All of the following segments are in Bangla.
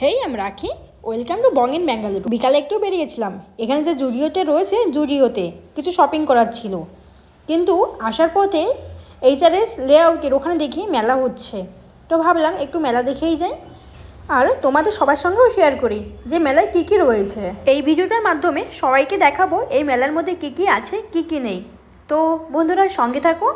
হেই আমি Rakhi welcome to Bong in Bengaluru বিকালে একটু বেরিয়েছিলাম। এখানে যে জুডিওতে রয়েছে, জুডিওতে কিছু শপিং করার ছিল। কিন্তু আসার পথে এইচআরএস লেআউটের ওখানে দেখি মেলা হচ্ছে। তো ভাবলাম একটু মেলা দেখেই যাই। আর তোমাদের সবার সঙ্গেও শেয়ার করি যে মেলায় কী কী রয়েছে। এই ভিডিওটার মাধ্যমে সবাইকে দেখাবো এই মেলার মধ্যে কী কী আছে, কী কী নেই। তো বন্ধুরা সঙ্গে থাকো।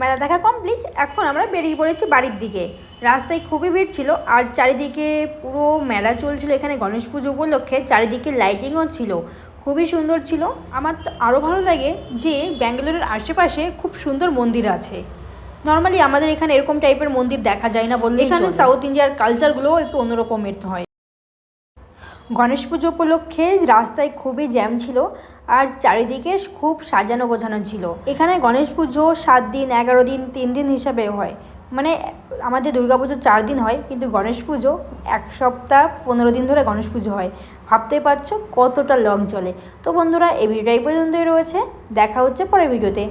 মেলা দেখা কমপ্লিট এখন আমরা বেরিয়ে পড়েছি বাড়ির দিকে। রাস্তায় খুবই ভিড় ছিল আর চারিদিকে পুরো মেলা চলছিল এখানে গণেশ পুজো উপলক্ষে চারিদিকে লাইটিংও ছিল খুবই সুন্দর ছিল। আমার তো আরও ভালো লাগে যে ব্যাঙ্গালোরের আশেপাশে খুব সুন্দর মন্দির আছে। নর্মালি আমাদের এখানে এরকম টাইপের মন্দির দেখা যায় না বললে এখানে সাউথ ইন্ডিয়ার কালচারগুলোও একটু অন্যরকমের হয়। গণেশ পুজো উপলক্ষে রাস্তায় খুবই জ্যাম ছিল আর চারিদিকে খুব সাজানো গোছানো ছিল। এখানে গণেশ পুজো সাত দিন, এগারো দিন, তিন দিন হিসাবে হয়। মানে আমাদের দুর্গাপুজো চার দিন হয়, কিন্তু গণেশ পুজো এক সপ্তাহ পনেরো দিন ধরে গণেশ পুজো হয়। ভাবতেই পারছ কতটা লং চলে। তো বন্ধুরা, এই ভিডিওটা এই পর্যন্তই রয়েছে। দেখা হচ্ছে পরের ভিডিওতে।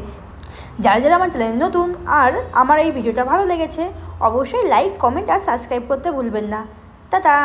যারা যারা আমার চ্যানেল নতুন আর আমার এই ভিডিওটা ভালো লেগেছে, অবশ্যই লাইক কমেন্ট আর সাবস্ক্রাইব করতে ভুলবেন না। টাটা!